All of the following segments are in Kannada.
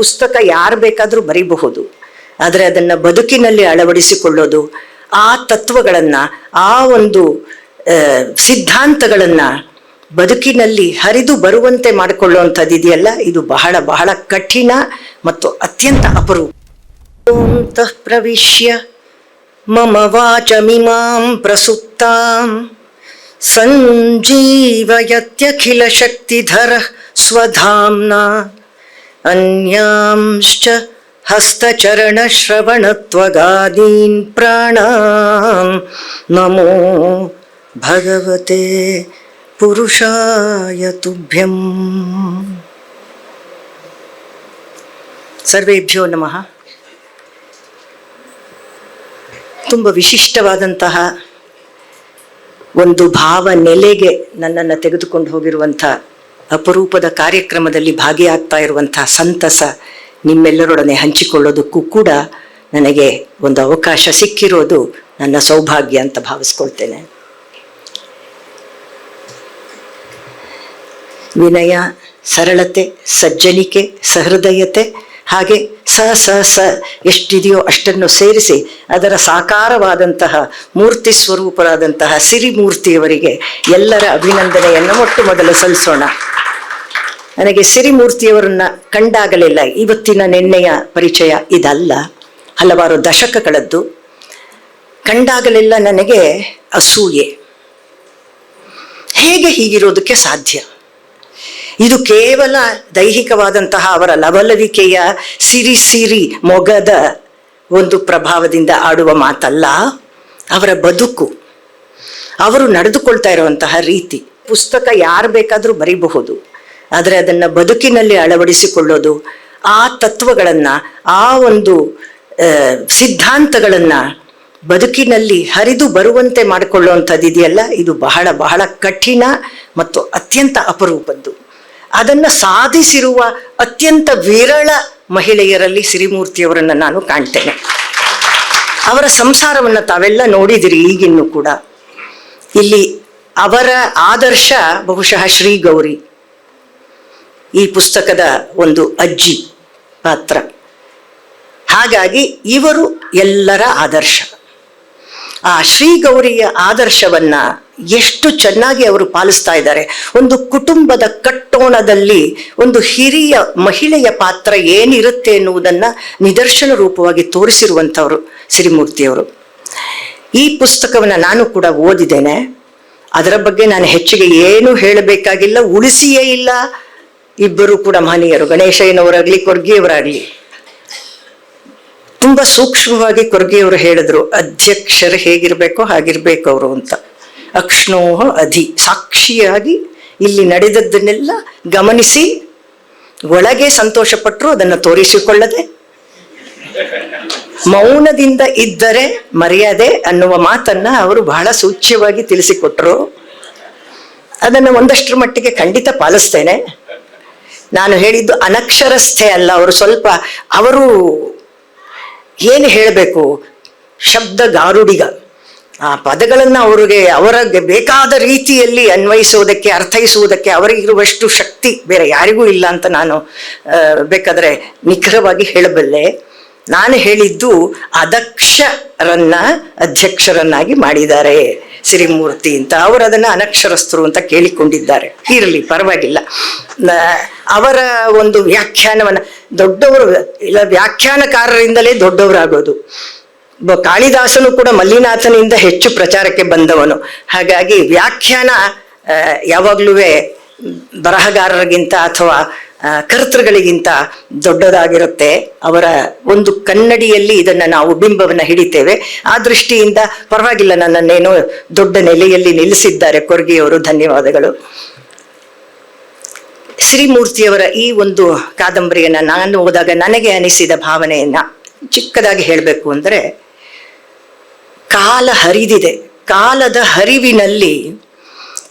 ಪುಸ್ತಕ ಯಾರು ಬೇಕಾದರೂ ಬರೀಬಹುದು. ಆದರೆ ಅದನ್ನು ಬದುಕಿನಲ್ಲಿ ಅಳವಡಿಸಿಕೊಳ್ಳೋದು, ಆ ತತ್ವಗಳನ್ನ, ಆ ಒಂದು ಸಿದ್ಧಾಂತಗಳನ್ನು ಬದುಕಿನಲ್ಲಿ ಹರಿದು ಬರುವಂತೆ ಮಾಡಿಕೊಳ್ಳುವಂಥದ್ದು ಇದೆಯಲ್ಲ, ಇದು ಬಹಳ ಬಹಳ ಕಠಿಣ ಮತ್ತು ಅತ್ಯಂತ ಅಪರೂಪ. ಓಂತಃ ಪ್ರವಿಶ್ಯ ಮಮ ವಾಚಮಿಮಾಂ ಪ್ರಸುಪ್ತಾಂ ಸಂಜೀವಯತ್ಯಖಿಲಶಕ್ತಿಧರ ಸ್ವಧಾಮ್ನಾ अन्यांश्च हस्तचरणश्रवणत्वगादीन् प्राणां नमो भगवते पुरुषाय तुभ्यम् ಸರ್ವೇಭ್ಯೋ ನಮಃ ತುಂಬ ವಿಶಿಷ್ಟವಾದಂತಹ ಒಂದು ಭಾವ ನೆಲೆಗೆ ನನ್ನನ್ನು ತೆಗೆದುಕೊಂಡು ಹೋಗಿರುವಂಥ ಅಪರೂಪದ ಕಾರ್ಯಕ್ರಮದಲ್ಲಿ ಭಾಗಿಯಾಗ್ತಾ ಇರುವಂತಹ ಸಂತಸ ನಿಮ್ಮೆಲ್ಲರೊಡನೆ ಹಂಚಿಕೊಳ್ಳೋದಕ್ಕೂ ಕೂಡ ನನಗೆ ಒಂದು ಅವಕಾಶ ಸಿಕ್ಕಿರೋದು ನನ್ನ ಸೌಭಾಗ್ಯ ಅಂತ ಭಾವಿಸ್ಕೊಳ್ತೇನೆ. ವಿನಯ, ಸರಳತೆ, ಸಜ್ಜನಿಕೆ, ಸಹೃದಯತೆ ಹಾಗೆ ಸ ಸ ಸ ಎಷ್ಟಿದೆಯೋ ಅಷ್ಟನ್ನು ಸೇರಿಸಿ ಅದರ ಸಾಕಾರವಾದಂತಹ ಮೂರ್ತಿ ಸ್ವರೂಪರಾದಂತಹ ಸಿರಿಮೂರ್ತಿಯವರಿಗೆ ಎಲ್ಲರ ಅಭಿನಂದನೆಯನ್ನು ಮೊಟ್ಟ ಮೊದಲು ಸಲ್ಲಿಸೋಣ. ನನಗೆ ಸಿರಿಮೂರ್ತಿಯವರನ್ನ ಕಂಡಾಗಲಿಲ್ಲ. ಇವತ್ತಿನ ನಿನ್ನೆಯ ಪರಿಚಯ ಇದಲ್ಲ. ಹಲವಾರು ದಶಕಗಳದ್ದು. ಕಂಡಾಗಲೆಲ್ಲ ನನಗೆ ಅಸೂಯೆ. ಹೇಗೆ ಹೀಗಿರೋದಕ್ಕೆ ಸಾಧ್ಯ? ಇದು ಕೇವಲ ದೈಹಿಕವಾದಂತಹ ಅವರ ಲವಲವಿಕೆಯ ಸಿರಿ ಸಿರಿ ಮೊಗದ ಒಂದು ಪ್ರಭಾವದಿಂದ ಆಡುವ ಮಾತಲ್ಲ. ಅವರ ಬದುಕು. ಅವರು ನಡೆದುಕೊಳ್ತಾ ಇರುವಂತಹ ರೀತಿ. ಪುಸ್ತಕ ಯಾರು ಬೇಕಾದರೂ ಬರೀಬಹುದು. ಆದರೆ ಅದನ್ನ ಬದುಕಿನಲ್ಲಿ ಅಳವಡಿಸಿಕೊಳ್ಳೋದು, ಆ ತತ್ವಗಳನ್ನ, ಆ ಒಂದು ಸಿದ್ಧಾಂತಗಳನ್ನ ಬದುಕಿನಲ್ಲಿ ಹರಿದು ಬರುವಂತೆ ಮಾಡಿಕೊಳ್ಳುವಂಥದ್ದು ಇದೆಯಲ್ಲ? ಇದು ಬಹಳ ಬಹಳ ಕಠಿಣ ಮತ್ತು ಅತ್ಯಂತ ಅಪರೂಪದ್ದು. ಅದನ್ನ ಸಾಧಿಸಿರುವ ಅತ್ಯಂತ ವಿರಳ ಮಹಿಳೆಯರಲ್ಲಿ ಸಿರಿಮೂರ್ತಿಯವರನ್ನ ನಾನು ಕಾಣ್ತೇನೆ. ಅವರ ಸಂಸಾರವನ್ನ ತಾವೆಲ್ಲ ನೋಡಿದಿರಿ ಈಗಿನ್ನು ಕೂಡ. ಇಲ್ಲಿ ಅವರ ಆದರ್ಶ ಬಹುಶಃ ಶ್ರೀ ಗೌರಿ ಈ ಪುಸ್ತಕದ ಒಂದು ಅಜ್ಜಿ ಪಾತ್ರ. ಹಾಗಾಗಿ ಇವರು ಎಲ್ಲರ ಆದರ್ಶ. ಆ ಶ್ರೀ ಗೌರಿಯ ಆದರ್ಶವನ್ನ ಎಷ್ಟು ಚೆನ್ನಾಗಿ ಅವರು ಪಾಲಿಸ್ತಾ ಇದ್ದಾರೆ. ಒಂದು ಕುಟುಂಬದ ಕಟ್ಟೋಣದಲ್ಲಿ ಒಂದು ಹಿರಿಯ ಮಹಿಳೆಯ ಪಾತ್ರ ಏನಿರುತ್ತೆ ಎನ್ನುವುದನ್ನ ನಿದರ್ಶನ ರೂಪವಾಗಿ ತೋರಿಸಿರುವಂಥವರು ಸಿರಿಮೂರ್ತಿಯವರು ಈ ಪುಸ್ತಕವನ್ನ ನಾನು ಕೂಡ ಓದಿದ್ದೇನೆ. ಅದರ ಬಗ್ಗೆ ನಾನು ಹೆಚ್ಚಿಗೆ ಏನು ಹೇಳಬೇಕಾಗಿಲ್ಲ, ಉಳಿಸಿಯೇ ಇಲ್ಲ. ಇಬ್ಬರು ಕೂಡ ಮಹನೀಯರು, ಗಣೇಶಯ್ಯನವರಾಗ್ಲಿ, ಕೊರ್ಗಿಯವರಾಗ್ಲಿ. ತುಂಬಾ ಸೂಕ್ಷ್ಮವಾಗಿ ಕೊರ್ಗಿಯವರು ಹೇಳಿದ್ರು, ಅಧ್ಯಕ್ಷರು ಹೇಗಿರ್ಬೇಕೋ ಹಾಗಿರ್ಬೇಕು ಅವರು ಅಂತ. ಅಕ್ಷ್ಣೋಹ ಅಧಿ, ಸಾಕ್ಷಿಯಾಗಿ ಇಲ್ಲಿ ನಡೆದದ್ದನ್ನೆಲ್ಲ ಗಮನಿಸಿ, ಒಳಗೆ ಸಂತೋಷಪಟ್ಟರು ಅದನ್ನು ತೋರಿಸಿಕೊಳ್ಳದೆ, ಮೌನದಿಂದ ಇದ್ದರೆ ಮರ್ಯಾದೆ ಅನ್ನುವ ಮಾತನ್ನ ಅವರು ಬಹಳ ಸೂಚ್ಯವಾಗಿ ತಿಳಿಸಿಕೊಟ್ರು. ಅದನ್ನು ಒಂದಷ್ಟರ ಮಟ್ಟಿಗೆ ಖಂಡಿತ ಪಾಲಿಸ್ತೇನೆ. ನಾನು ಹೇಳಿದ್ದು ಅನಕ್ಷರಸ್ಥೆ ಅಲ್ಲ, ಅವರು ಸ್ವಲ್ಪ ಅವರು ಏನು ಹೇಳಬೇಕು? ಶಬ್ದ ಗಾರುಡಿಗ. ಆ ಪದಗಳನ್ನು ಅವರಿಗೆ ಅವರಿಗೆ ಬೇಕಾದ ರೀತಿಯಲ್ಲಿ ಅನ್ವಯಿಸುವುದಕ್ಕೆ, ಅರ್ಥೈಸುವುದಕ್ಕೆ ಅವರಿಗಿರುವಷ್ಟು ಶಕ್ತಿ ಬೇರೆ ಯಾರಿಗೂ ಇಲ್ಲ ಅಂತ ನಾನು ಬೇಕಾದ್ರೆ ನಿಖರವಾಗಿ ಹೇಳಬಲ್ಲೆ. ನಾನು ಹೇಳಿದ್ದು ಅದಕ್ಷರನ್ನ ಅಧ್ಯಕ್ಷರನ್ನಾಗಿ ಮಾಡಿದ್ದಾರೆ. ಸಿರಿಮೂರ್ತಿ ಅಂತ, ಅವರು ಅದನ್ನ ಅನಕ್ಷರಸ್ಥರು ಅಂತ ಕೇಳಿಕೊಂಡಿದ್ದಾರೆ. ಇರಲಿ, ಪರವಾಗಿಲ್ಲ. ಅವರ ಒಂದು ವ್ಯಾಖ್ಯಾನವನ್ನ, ದೊಡ್ಡವರು, ಇಲ್ಲ, ವ್ಯಾಖ್ಯಾನಕಾರರಿಂದಲೇ ದೊಡ್ಡವರಾಗೋದು. ಕಾಳಿದಾಸನು ಕೂಡ ಮಲ್ಲಿನಾಥನಿಂದ ಹೆಚ್ಚು ಪ್ರಚಾರಕ್ಕೆ ಬಂದವನು. ಹಾಗಾಗಿ ವ್ಯಾಖ್ಯಾನ ಯಾವಾಗಲೂ ಬರಹಗಾರರಿಗಿಂತ ಅಥವಾ ಕರ್ತೃಗಳಿಗಿಂತ ದೊಡ್ಡದಾಗಿರುತ್ತೆ. ಅವರ ಒಂದು ಕನ್ನಡಿಯಲ್ಲಿ ಇದನ್ನ ನಾವು ಬಿಂಬವನ್ನ ಹಿಡಿತೇವೆ. ಆ ದೃಷ್ಟಿಯಿಂದ ಪರವಾಗಿಲ್ಲ, ನನ್ನನ್ನೇನು ದೊಡ್ಡ ನೆಲೆಯಲ್ಲಿ ನಿಲ್ಲಿಸಿದ್ದಾರೆ. ಕೊರ್ಗಿಯವರು, ಧನ್ಯವಾದಗಳು. ಶ್ರೀಮೂರ್ತಿಯವರ ಈ ಒಂದು ಕಾದಂಬರಿಯನ್ನ ನಾನು ಓದಾಗ ನನಗೆ ಅನಿಸಿದ ಭಾವನೆಯನ್ನ ಚಿಕ್ಕದಾಗಿ ಹೇಳಬೇಕು ಅಂದರೆ, ಕಾಲ ಹರಿದಿದೆ. ಕಾಲದ ಹರಿವಿನಲ್ಲಿ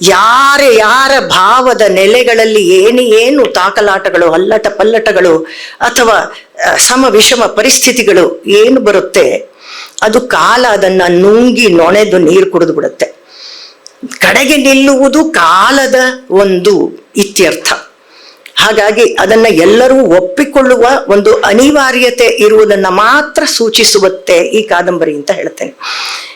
ಯಾರ ಯಾರ ಭಾವದ ನೆಲೆಗಳಲ್ಲಿ ಏನು ಏನು ತಾಕಲಾಟಗಳು, ಅಲ್ಲಟ ಪಲ್ಲಟಗಳು ಅಥವಾ ಸಮ ವಿಷಮ ಪರಿಸ್ಥಿತಿಗಳು ಏನು ಬರುತ್ತೆ, ಅದು ಕಾಲ ಅದನ್ನ ನುಂಗಿ ನೊಣೆದು ನೀರು ಕುಡಿದು ಬಿಡುತ್ತೆ. ಕಡೆಗೆ ನಿಲ್ಲುವುದು ಕಾಲದ ಒಂದು ಇತ್ಯರ್ಥ. ಹಾಗಾಗಿ ಅದನ್ನ ಎಲ್ಲರೂ ಒಪ್ಪಿಕೊಳ್ಳುವ ಒಂದು ಅನಿವಾರ್ಯತೆ ಇರುವುದನ್ನ ಮಾತ್ರ ಸೂಚಿಸುತ್ತೆ ಈ ಕಾದಂಬರಿ ಅಂತ ಹೇಳ್ತೇನೆ.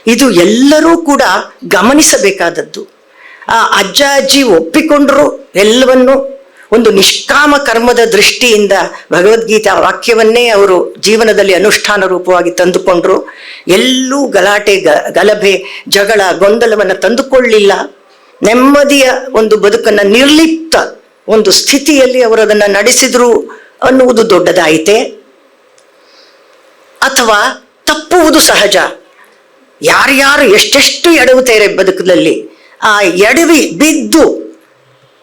ಇದು ಎಲ್ಲರೂ ಕೂಡ ಗಮನಿಸಬೇಕಾದದ್ದು. ಆ ಅಜ್ಜ ಅಜ್ಜಿ ಒಪ್ಪಿಕೊಂಡ್ರು ಎಲ್ಲವನ್ನು. ಒಂದು ನಿಷ್ಕಾಮ ಕರ್ಮದ ದೃಷ್ಟಿಯಿಂದ ಭಗವದ್ಗೀತಾ ವಾಕ್ಯವನ್ನೇ ಅವರು ಜೀವನದಲ್ಲಿ ಅನುಷ್ಠಾನ ರೂಪವಾಗಿ ತಂದುಕೊಂಡ್ರು. ಎಲ್ಲೂ ಗಲಾಟೆ ಗಲಭೆ, ಜಗಳ, ಗೊಂದಲವನ್ನು ತಂದುಕೊಳ್ಳಿಲ್ಲ. ನೆಮ್ಮದಿಯ ಒಂದು ಬದುಕನ್ನ ನಿರ್ಲಿಪ್ತ ಒಂದು ಸ್ಥಿತಿಯಲ್ಲಿ ಅವರು ಅದನ್ನು ನಡೆಸಿದ್ರು ಅನ್ನುವುದು ದೊಡ್ಡದಾಯಿತೆ. ಅಥವಾ ತಪ್ಪುವುದು ಸಹಜ. ಯಾರ್ಯಾರು ಎಷ್ಟೆಷ್ಟು ಎಡವುತ್ತೇರೆ ಬದುಕದಲ್ಲಿ ಆ ಎಡವಿ ಬಿದ್ದು,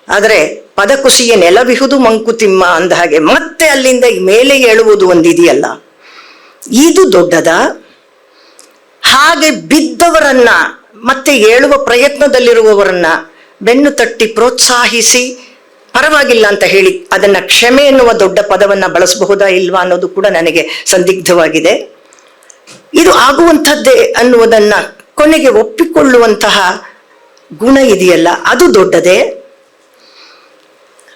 ಆದರೆ ಪದಕುಸಿಯ ನೆಲವಿಹುದು ಮಂಕುತಿಮ್ಮ ಅಂದ ಹಾಗೆ ಮತ್ತೆ ಅಲ್ಲಿಂದ ಮೇಲೆ ಏಳುವುದು ಒಂದಿದೆಯಲ್ಲ. ಇದು ದೊಡ್ಡದ, ಹಾಗೆ ಬಿದ್ದವರನ್ನ, ಮತ್ತೆ ಏಳುವ ಪ್ರಯತ್ನದಲ್ಲಿರುವವರನ್ನ ಬೆನ್ನು ತಟ್ಟಿ ಪ್ರೋತ್ಸಾಹಿಸಿ, ಪರವಾಗಿಲ್ಲ ಅಂತ ಹೇಳಿ ಅದನ್ನ ಕ್ಷಮೆ ಎನ್ನುವ ದೊಡ್ಡ ಪದವನ್ನ ಬಳಸಬಹುದಾ ಇಲ್ವಾ ಅನ್ನೋದು ಕೂಡ ನನಗೆ ಸಂದಿಗ್ಧವಾಗಿದೆ. ಇದು ಆಗುವಂಥದ್ದೇ ಅನ್ನುವುದನ್ನ ಕೊನೆಗೆ ಒಪ್ಪಿಕೊಳ್ಳುವಂತಹ ಗುಣ ಇದೆಯಲ್ಲ, ಅದು ದೊಡ್ಡದೇ?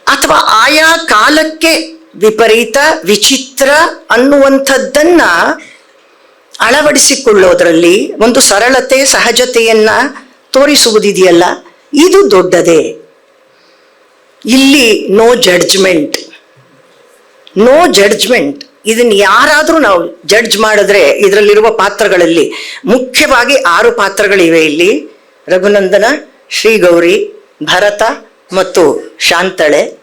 ಅಥವಾ ಆಯಾ ಕಾಲಕ್ಕೆ ವಿಪರೀತ, ವಿಚಿತ್ರ ಅನ್ನುವಂಥದ್ದನ್ನ ಅಳವಡಿಸಿಕೊಳ್ಳೋದ್ರಲ್ಲಿ ಒಂದು ಸರಳತೆ, ಸಹಜತೆಯನ್ನ ತೋರಿಸುವುದಿದೆಯಲ್ಲ, ಇದು ದೊಡ್ಡದೇ. ಇಲ್ಲಿ ನೋ ಜಡ್ಜ್ಮೆಂಟ್ ನೋ ಜಡ್ಜ್ಮೆಂಟ್ ಇದನ್ನ ಯಾರಾದರೂ ನಾವು ಜಡ್ಜ್ ಮಾಡಿದ್ರೆ, ಇದರಲ್ಲಿರುವ ಪಾತ್ರಗಳಲ್ಲಿ ಮುಖ್ಯವಾಗಿ ಆರು ಪಾತ್ರಗಳಿವೆ ಇಲ್ಲಿ. ರಘುನಂದನ, ಶ್ರೀಗೌರಿ, ಭರತ ಮತ್ತು ಶಾಂತಳೆ.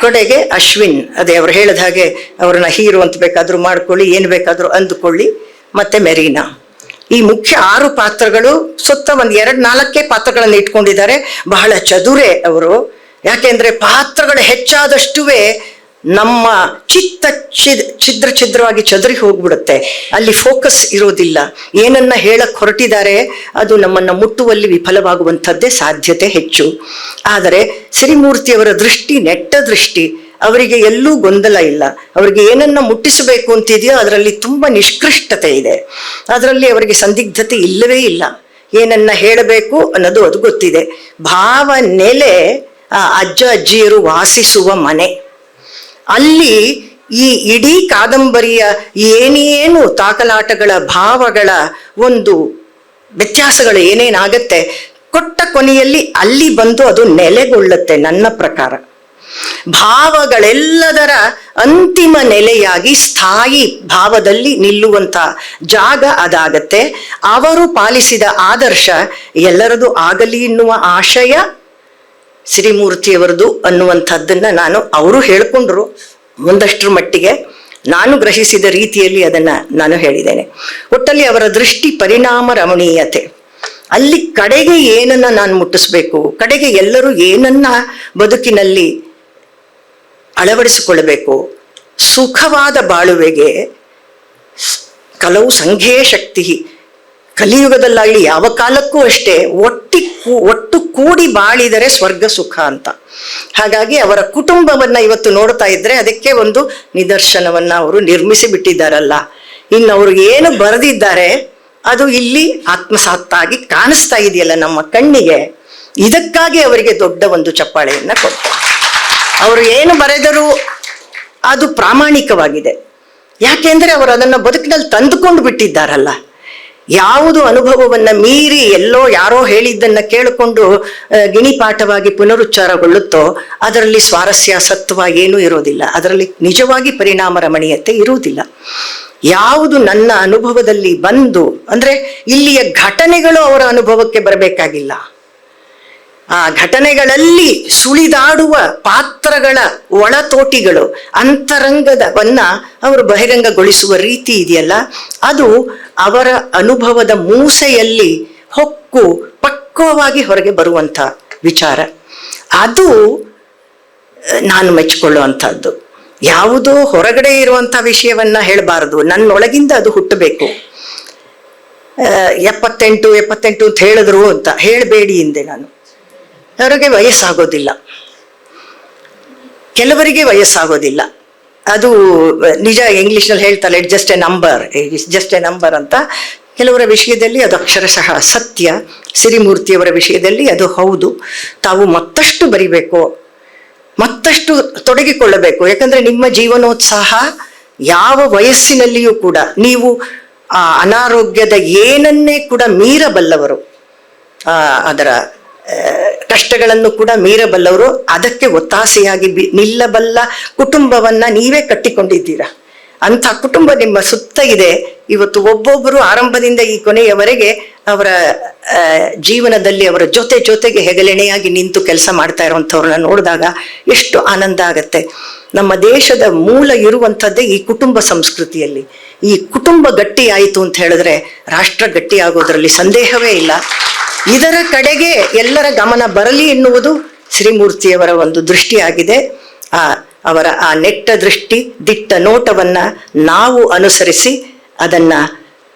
ಕೊಡೆಗೆ ಅಶ್ವಿನ್. ಅದೇ ಅವ್ರು ಹೇಳಿದ ಹಾಗೆ ಅವ್ರನ್ನ ಹೀರು ಅಂತ ಬೇಕಾದ್ರೂ ಮಾಡ್ಕೊಳ್ಳಿ, ಏನು ಬೇಕಾದ್ರೂ ಅಂದುಕೊಳ್ಳಿ. ಮತ್ತೆ ಮೆರೀನಾ. ಈ ಮುಖ್ಯ ಆರು ಪಾತ್ರಗಳು ಸುತ್ತ ಒಂದು ಎರಡ್ ನಾಲ್ಕೇ ಪಾತ್ರಗಳನ್ನು ಇಟ್ಕೊಂಡಿದ್ದಾರೆ. ಬಹಳ ಚದುರೆ ಅವರು. ಯಾಕೆಂದ್ರೆ ಪಾತ್ರಗಳು ಹೆಚ್ಚಾದಷ್ಟುವೇ ನಮ್ಮ ಚಿತ್ತ ಛಿದ್ ಛಿದ್ರ ಛಿದ್ರವಾಗಿ ಚದರಿ ಹೋಗ್ಬಿಡುತ್ತೆ. ಅಲ್ಲಿ ಫೋಕಸ್ ಇರೋದಿಲ್ಲ. ಏನನ್ನ ಹೇಳಕ್ ಹೊರಟಿದ್ದಾರೆ, ಅದು ನಮ್ಮನ್ನ ಮುಟ್ಟುವಲ್ಲಿ ವಿಫಲವಾಗುವಂಥದ್ದೇ ಸಾಧ್ಯತೆ ಹೆಚ್ಚು. ಆದರೆ ಶ್ರೀಮೂರ್ತಿಯವರ ದೃಷ್ಟಿ, ನೆಟ್ಟ ದೃಷ್ಟಿ, ಅವರಿಗೆ ಎಲ್ಲೂ ಗೊಂದಲ ಇಲ್ಲ. ಅವರಿಗೆ ಏನನ್ನ ಮುಟ್ಟಿಸಬೇಕು ಅಂತಿದೆಯೋ ಅದರಲ್ಲಿ ತುಂಬಾ ನಿಷ್ಕೃಷ್ಟತೆ ಇದೆ. ಅದರಲ್ಲಿ ಅವರಿಗೆ ಸಂದಿಗ್ಧತೆ ಇಲ್ಲವೇ ಇಲ್ಲ. ಏನನ್ನ ಹೇಳಬೇಕು ಅನ್ನೋದು ಅದು ಗೊತ್ತಿದೆ. ಭಾವ ನೆಲೆ ಅಜ್ಜ ಅಜ್ಜಿಯರು ವಾಸಿಸುವ ಮನೆ. ಅಲ್ಲಿ ಈ ಇಡೀ ಕಾದಂಬರಿಯ ಏನೇನು ತಾಕಲಾಟಗಳ ಭಾವಗಳ ಒಂದು ವ್ಯತ್ಯಾಸಗಳು ಏನೇನಾಗತ್ತೆ, ಕೊಟ್ಟ ಕೊನೆಯಲ್ಲಿ ಅಲ್ಲಿ ಬಂದು ಅದು ನೆಲೆಗೊಳ್ಳುತ್ತೆ ನನ್ನ ಪ್ರಕಾರ. ಭಾವಗಳೆಲ್ಲದರ ಅಂತಿಮ ನೆಲೆಯಾಗಿ ಸ್ಥಾಯಿ ಭಾವದಲ್ಲಿ ನಿಲ್ಲುವಂತ ಜಾಗ ಅದಾಗತ್ತೆ. ಅವರು ಪಾಲಿಸಿದ ಆದರ್ಶ ಎಲ್ಲರದು ಆಗಲಿ ಎನ್ನುವ ಆಶಯ ಶ್ರೀಮೂರ್ತಿಯವರದು ಅನ್ನುವಂಥದ್ದನ್ನ ನಾನು ಅವರು ಹೇಳಿಕೊಂಡ್ರು ಒಂದಷ್ಟರ ಮಟ್ಟಿಗೆ. ನಾನು ಗ್ರಹಿಸಿದ ರೀತಿಯಲ್ಲಿ ಅದನ್ನ ನಾನು ಹೇಳಿದ್ದೇನೆ. ಒಟ್ಟಲ್ಲಿ ಅವರ ದೃಷ್ಟಿ ಪರಿಣಾಮ ರಮಣೀಯತೆ. ಅಲ್ಲಿ ಕಡೆಗೆ ಏನನ್ನ ನಾನು ಮುಟ್ಟಿಸ್ಬೇಕು, ಕಡೆಗೆ ಎಲ್ಲರೂ ಏನನ್ನ ಬದುಕಿನಲ್ಲಿ ಅಳವಡಿಸಿಕೊಳ್ಳಬೇಕು, ಸುಖವಾದ ಬಾಳುವೆಗೆ ಕಲವು ಸಂಘೇ ಶಕ್ತಿ ಕಲಿಯುಗದಲ್ಲಾಗಲಿ ಯಾವ ಕಾಲಕ್ಕೂ ಅಷ್ಟೇ ಒಟ್ಟಿ ಒಟ್ಟು ಕೂಡಿ ಬಾಳಿದರೆ ಸ್ವರ್ಗ ಸುಖ ಅಂತ. ಹಾಗಾಗಿ ಅವರ ಕುಟುಂಬವನ್ನ ಇವತ್ತು ನೋಡ್ತಾ ಇದ್ರೆ ಅದಕ್ಕೆ ಒಂದು ನಿದರ್ಶನವನ್ನ ಅವರು ನಿರ್ಮಿಸಿ ಬಿಟ್ಟಿದ್ದಾರಲ್ಲ ಇನ್ನು ಅವ್ರಿಗೆ ಏನು ಬರೆದಿದ್ದಾರೆ ಅದು ಇಲ್ಲಿ ಆತ್ಮಸಾತ್ತಾಗಿ ಕಾಣಿಸ್ತಾ ಇದೆಯಲ್ಲ ನಮ್ಮ ಕಣ್ಣಿಗೆ. ಇದಕ್ಕಾಗಿ ಅವರಿಗೆ ದೊಡ್ಡ ಒಂದು ಚಪ್ಪಾಳೆಯನ್ನ ಕೊಡ್ತಾರೆ ಅವರು ಏನು ಬರೆದರು ಅದು ಪ್ರಾಮಾಣಿಕವಾಗಿದೆ. ಯಾಕೆಂದ್ರೆ ಅವರು ಅದನ್ನ ಬದುಕಿನಲ್ಲಿ ತಂದುಕೊಂಡು ಬಿಟ್ಟಿದ್ದಾರಲ್ಲ. ಯಾವುದು ಅನುಭವವನ್ನ ಮೀರಿ ಎಲ್ಲೋ ಯಾರೋ ಹೇಳಿದ್ದನ್ನ ಕೇಳಿಕೊಂಡು ಗಿಣಿಪಾಠವಾಗಿ ಪುನರುಚ್ಚಾರಗೊಳ್ಳುತ್ತೋ, ಅದರಲ್ಲಿ ಸ್ವಾರಸ್ಯ, ಸತ್ವ ಏನೂ ಇರೋದಿಲ್ಲ. ಅದರಲ್ಲಿ ನಿಜವಾಗಿ ಪರಿಣಾಮ ರಮಣೀಯತೆ ಇರುವುದಿಲ್ಲ. ಯಾವುದು ನನ್ನ ಅನುಭವದಲ್ಲಿ ಬಂದು, ಅಂದ್ರೆ ಇಲ್ಲಿಯ ಘಟನೆಗಳು ಅವರ ಅನುಭವಕ್ಕೆ ಬರಬೇಕಾಗಿಲ್ಲ. ಆ ಘಟನೆಗಳಲ್ಲಿ ಸುಳಿದಾಡುವ ಪಾತ್ರಗಳ ಒಳತೋಟಿಗಳು, ಅಂತರಂಗದವನ್ನ ಅವರು ಬಹಿರಂಗಗೊಳಿಸುವ ರೀತಿ ಇದೆಯಲ್ಲ? ಅದು ಅವರ ಅನುಭವದ ಮೂಸೆಯಲ್ಲಿ ಹೊಕ್ಕು ಪಕ್ವವಾಗಿ ಹೊರಗೆ ಬರುವಂತ ವಿಚಾರ. ಅದು, ನಾನು ಮೆಚ್ಚಿಕೊಳ್ಳುವಂಥದ್ದು. ಯಾವುದೋ ಹೊರಗಡೆ ಇರುವಂತ ವಿಷಯವನ್ನ ಹೇಳಬಾರದು. ನನ್ನೊಳಗಿಂದ ಅದು ಹುಟ್ಟಬೇಕು. ಎಪ್ಪತ್ತೆಂಟು ಎಪ್ಪತ್ತೆಂಟು ಅಂತ ಹೇಳಿದ್ರು ಅಂತ. ಹೇಳಬೇಡಿ ಹಿಂದೆ ನಾನು. ಅವರಿಗೆ ವಯಸ್ಸಾಗೋದಿಲ್ಲ. ಕೆಲವರಿಗೆ ವಯಸ್ಸಾಗೋದಿಲ್ಲ. ಅದು, ನಿಜ ಇಂಗ್ಲಿಷ್ನಲ್ಲಿ ಹೇಳ್ತಾರೆ it just a number just a number ಅಂತ. ಕೆಲವರ ವಿಷಯದಲ್ಲಿ ಅದು ಅಕ್ಷರಶಃ ಸತ್ಯ. ಸಿರಿಮೂರ್ತಿಯವರ ವಿಷಯದಲ್ಲಿ ಅದು ಹೌದು. ತಾವು ಮತ್ತಷ್ಟು ಬರಿಬೇಕು, ಮತ್ತಷ್ಟು ತೊಡಗಿಕೊಳ್ಳಬೇಕು. ಯಾಕಂದ್ರೆ ನಿಮ್ಮ ಜೀವನೋತ್ಸಾಹ ಯಾವ ವಯಸ್ಸಿನಲ್ಲಿಯೂ ಕೂಡ ನೀವು, ಆ, ಅನಾರೋಗ್ಯದ ಏನನ್ನೇ ಕೂಡ ಮೀರಬಲ್ಲವರು ಅದರ ಕಷ್ಟಗಳನ್ನು ಕೂಡ ಮೀರಬಲ್ಲವರು, ಅದಕ್ಕೆ ಒತ್ತಾಸೆಯಾಗಿ ನಿಲ್ಲಬಲ್ಲ ಕುಟುಂಬವನ್ನ ನೀವೇ ಕಟ್ಟಿಕೊಂಡಿದ್ದೀರಾ? ಅಂಥ ಕುಟುಂಬ ನಿಮ್ಮ ಸುತ್ತ ಇದೆ. ಇವತ್ತು ಒಬ್ಬೊಬ್ಬರು ಆರಂಭದಿಂದ ಈ ಕೊನೆಯವರೆಗೆ ಅವರ ಜೀವನದಲ್ಲಿ ಅವರ ಜೊತೆ ಜೊತೆಗೆ ಹೆಗಲೆಣೆಯಾಗಿ ನಿಂತು ಕೆಲಸ ಮಾಡ್ತಾ ಇರುವಂಥವ್ರನ್ನ ನೋಡಿದಾಗ ಎಷ್ಟು ಆನಂದ ಆಗತ್ತೆ. ನಮ್ಮ ದೇಶದ ಮೂಲ ಇರುವಂಥದ್ದೇ ಈ ಕುಟುಂಬ ಸಂಸ್ಕೃತಿಯಲ್ಲಿ. ಈ ಕುಟುಂಬ ಗಟ್ಟಿ ಆಯಿತು ಅಂತ ಹೇಳಿದ್ರೆ ರಾಷ್ಟ್ರ ಗಟ್ಟಿ ಆಗೋದ್ರಲ್ಲಿ ಸಂದೇಹವೇ ಇಲ್ಲ. ಇದರ ಕಡೆಗೆ ಎಲ್ಲರ ಗಮನ ಬರಲಿ ಎನ್ನುವುದು ಶ್ರೀಮೂರ್ತಿಯವರ ಒಂದು ದೃಷ್ಟಿಯಾಗಿದೆ. ಆ, ಅವರ ಆ ನೆಟ್ಟ ದೃಷ್ಟಿ, ದಿಟ್ಟ ನೋಟವನ್ನ ನಾವು ಅನುಸರಿಸಿ ಅದನ್ನ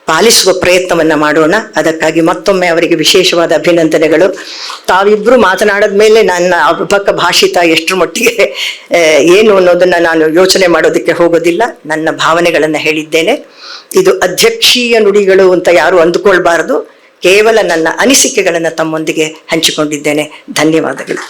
ಪಾಲಿಸುವ ಪ್ರಯತ್ನವನ್ನ ಮಾಡೋಣ. ಅದಕ್ಕಾಗಿ ಮತ್ತೊಮ್ಮೆ ಅವರಿಗೆ ವಿಶೇಷವಾದ ಅಭಿನಂದನೆಗಳು. ತಾವಿಬ್ರು ಮಾತನಾಡದ ಮೇಲೆ ನನ್ನ ಅಪಕ ಭಾಷಿತ ಎಷ್ಟರ ಮಟ್ಟಿಗೆ ಏನು ಅನ್ನೋದನ್ನ ನಾನು ಯೋಚನೆ ಮಾಡೋದಕ್ಕೆ ಹೋಗೋದಿಲ್ಲ. ನನ್ನ ಭಾವನೆಗಳನ್ನ ಹೇಳಿದ್ದೇನೆ. ಇದು ಅಧ್ಯಕ್ಷೀಯ ನುಡಿಗಳು ಅಂತ ಯಾರು ಅಂದುಕೊಳ್ಬಾರದು. ಕೇವಲ ನನ್ನ ಅನಿಸಿಕೆಗಳನ್ನು ತಮ್ಮೊಂದಿಗೆ ಹಂಚಿಕೊಂಡಿದ್ದೇನೆ. ಧನ್ಯವಾದಗಳು.